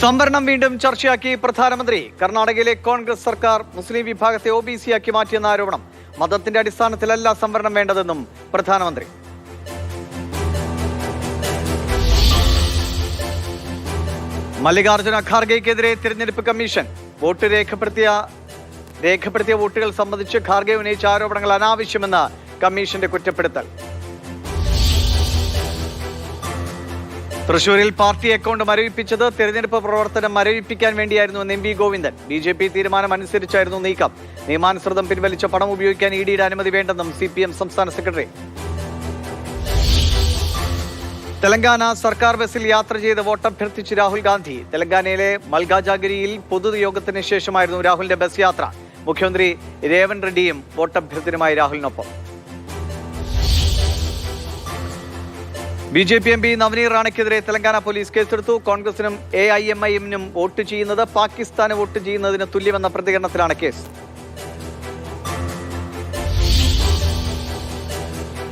സംവരണം വീണ്ടും ചർച്ചയാക്കി പ്രധാനമന്ത്രി. കർണാടകയിലെ കോൺഗ്രസ് സർക്കാർ മുസ്ലിം വിഭാഗത്തെ ഒ ബി മാറ്റിയെന്ന ആരോപണം. മതത്തിന്റെ അടിസ്ഥാനത്തിലല്ല സംവരണം വേണ്ടതെന്നും പ്രധാനമന്ത്രി. മല്ലികാർജുന ഖാർഗെക്കെതിരെ തിരഞ്ഞെടുപ്പ് കമ്മീഷൻ. വോട്ട് രേഖപ്പെടുത്തിയ രേഖപ്പെടുത്തിയ വോട്ടുകൾ സംബന്ധിച്ച് ഖാർഗെ ഉന്നയിച്ച ആരോപണങ്ങൾ അനാവശ്യമെന്ന് കമ്മീഷന്റെ കുറ്റപ്പെടുത്തൽ. തൃശൂരിൽ പാർട്ടി അക്കൗണ്ട് മരവിപ്പിച്ചത് തെരഞ്ഞെടുപ്പ് പ്രവർത്തനം മരവിപ്പിക്കാൻ വേണ്ടിയായിരുന്നു M V Govindan. B J P തീരുമാനം അനുസരിച്ചായിരുന്നു നീക്കം. നിയമാനുസൃതം പിൻവലിച്ച പണം ഉപയോഗിക്കാൻ ഇ ഡിയുടെ അനുമതി വേണ്ടെന്നും സി പി എം സംസ്ഥാന സെക്രട്ടറി. തെലങ്കാന സർക്കാർ ബസിൽ യാത്ര ചെയ്ത് വോട്ടഭ്യർത്ഥിച്ച് രാഹുൽ ഗാന്ധി. തെലങ്കാനയിലെ മൽഗാജാഗിരിയിൽ പൊതുയോഗത്തിന് ശേഷമായിരുന്നു രാഹുലിന്റെ ബസ് യാത്ര. മുഖ്യമന്ത്രി രേവൻ റെഡ്ഡിയും വോട്ടഭ്യർത്ഥനയുമായി രാഹുലിനൊപ്പം. B J P M P Navneet റാണയ്ക്കെതിരെ Telangana police കേസെടുത്തു. കോൺഗ്രസിനും എ ഐ എം ഐ എമ്മിനും വോട്ട് ചെയ്യുന്നത് പാകിസ്ഥാന് വോട്ട് ചെയ്യുന്നതിന് തുല്യമെന്ന പ്രതികരണത്തിലാണ് കേസ്.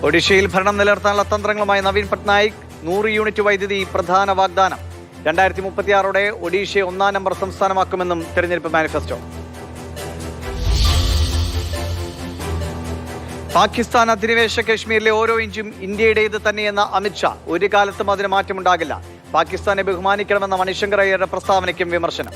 ഒഡീഷയിൽ ഭരണം നിലനിർത്താനുള്ള തന്ത്രങ്ങളുമായി നവീൻ പട്നായിക് നൂറ് യൂണിറ്റ് വൈദ്യുതി പ്രധാന വാഗ്ദാനം. രണ്ടായിരത്തി മുപ്പത്തിയാറോടെ ഒഡീഷയെ ഒന്നാം നമ്പർ സംസ്ഥാനമാക്കുമെന്നും തെരഞ്ഞെടുപ്പ് മാനിഫെസ്റ്റോ പാകിസ്ഥാൻ അധിനിവേശ കശ്മീരിലെ ഓരോ ഇഞ്ചും ഇന്ത്യയുടേത് തന്നെയെന്ന അമിത്ഷാ ഒരു കാലത്തും അതിന് മാറ്റമുണ്ടാകില്ല. പാകിസ്ഥാനെ ബഹുമാനിക്കണമെന്ന മണിശങ്കർ അയ്യരുടെ പ്രസ്താവനയ്ക്കും വിമർശനം.